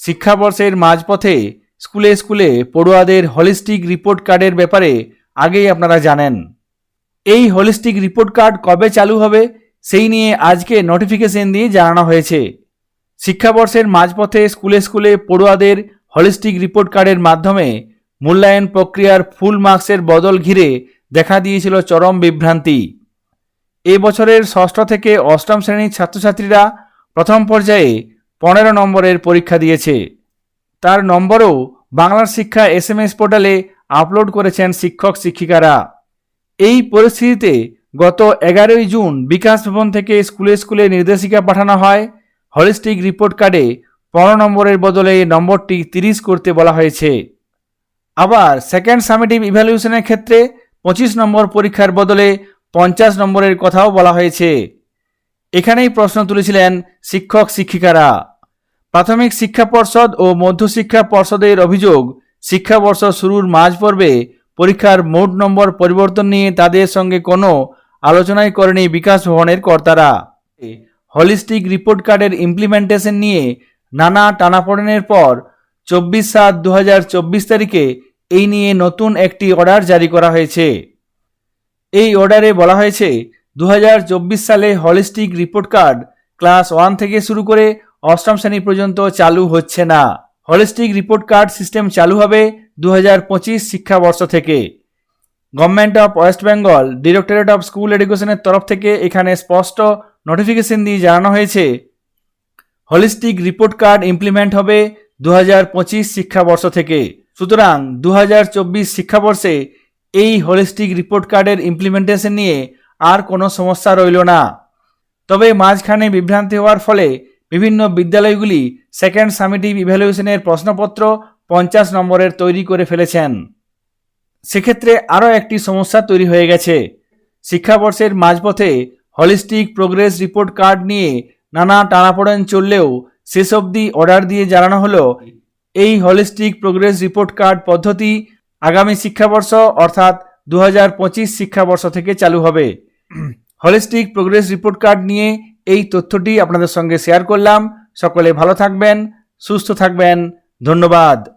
শিক্ষাবর্ষের মাঝপথে স্কুলে স্কুলে পড়ুয়াদের হলিস্টিক রিপোর্ট কার্ডের ব্যাপারে আগেই আপনারা জানেন। এই হলিস্টিক রিপোর্ট কার্ড কবে চালু হবে, সেই নিয়ে আজকে নোটিফিকেশন দিয়ে জানানো হয়েছে। শিক্ষাবর্ষের মাঝপথে স্কুলে স্কুলে পড়ুয়াদের হলিস্টিক রিপোর্ট কার্ডের মাধ্যমে মূল্যায়ন প্রক্রিয়ার ফুল মার্কসের বদল ঘিরে দেখা দিয়েছিল চরম বিভ্রান্তি। এ বছরের ষষ্ঠ থেকে অষ্টম শ্রেণির ছাত্রছাত্রীরা প্রথম পর্যায়ে পনেরো নম্বরের পরীক্ষা দিয়েছে। তার নম্বরও বাংলার শিক্ষা এস এম এস পোর্টালে আপলোড করেছেন শিক্ষক, শিক্ষিকারা। এই পরিস্থিতিতে গত এগারোই জুন বিকাশ ভবন থেকে স্কুলে স্কুলে নির্দেশিকা পাঠানো হয়। হলিস্টিক রিপোর্ট কার্ডে পনেরো নম্বরের বদলে নম্বরটি তিরিশ করতে বলা হয়েছে। আবার সেকেন্ড সামেটিভ ইভ্যালুয়েশনের ক্ষেত্রে পঁচিশ নম্বর পরীক্ষার বদলে পঞ্চাশ নম্বরের কথাও বলা হয়েছে। এখানেই প্রশ্ন তুলেছিলেন শিক্ষক শিক্ষিকারা। প্রাথমিক শিক্ষা পর্ষদ ও মধ্যশিক্ষা পর্ষদের অভিযোগ শিক্ষাবর্ষ শুরুর মাঝ পর্বে পরীক্ষার মোট নম্বর পরিবর্তন নিয়ে তাদের সঙ্গে কোনো আলোচনাই করেনি বিকাশ ভবনের কর্তারা। হলিস্টিক রিপোর্ট কার্ডের ইমপ্লিমেন্টেশন নিয়ে নানা টানাপোড়েনের পর চব্বিশ সাত দু তারিখে এই নিয়ে নতুন একটি অর্ডার জারি করা হয়েছে। এই অর্ডারে বলা হয়েছে দু হাজার চব্বিশ সালে holistic report card class one থেকে শুরু করে অষ্টম শ্রেণি পর্যন্ত চালু হচ্ছে না। হলিস্টিক রিপোর্ট কার্ড সিস্টেম চালু হবে দু হাজার পঁচিশ শিক্ষাবর্ষ থেকে। Government of West Bengal, directorate of school এডুকেশনের তরফ থেকে এখানে স্পষ্ট নোটিফিকেশন দিয়ে জানানো হয়েছে, হলিস্টিক রিপোর্ট কার্ড ইমপ্লিমেন্ট হবে দু হাজার পঁচিশ শিক্ষাবর্ষ থেকে। সুতরাং দু হাজার চব্বিশ শিক্ষাবর্ষে এই হলিস্টিক রিপোর্ট কার্ডের ইমপ্লিমেন্টেশন নিয়ে আর কোনো সমস্যা রইল না। তবে মাঝখানে বিভ্রান্তি হওয়ার ফলে বিভিন্ন বিদ্যালয়গুলি সেকেন্ড সামিটিভ ইভ্যালুয়েশনের প্রশ্নপত্র পঞ্চাশ নম্বরের তৈরি করে ফেলেছেন। সেক্ষেত্রে আরও একটি সমস্যা তৈরি হয়ে গেছে। শিক্ষাবর্ষের মাঝপথে হলিস্টিক প্রোগ্রেস রিপোর্ট কার্ড নিয়ে নানা টানাপোড়েন চললেও শেষ অবধি অর্ডার দিয়ে জানানো হলো, এই হলিস্টিক প্রোগ্রেস রিপোর্ট কার্ড পদ্ধতি আগামী শিক্ষাবর্ষ অর্থাৎ দু হাজার পঁচিশ শিক্ষাবর্ষ থেকে চালু হবে। হলিস্টিক প্রোগ্রেস রিপোর্ট কার্ড নিয়ে এই তথ্যটি আপনাদের সঙ্গে শেয়ার করলাম। সকলে ভালো থাকবেন, সুস্থ থাকবেন। ধন্যবাদ।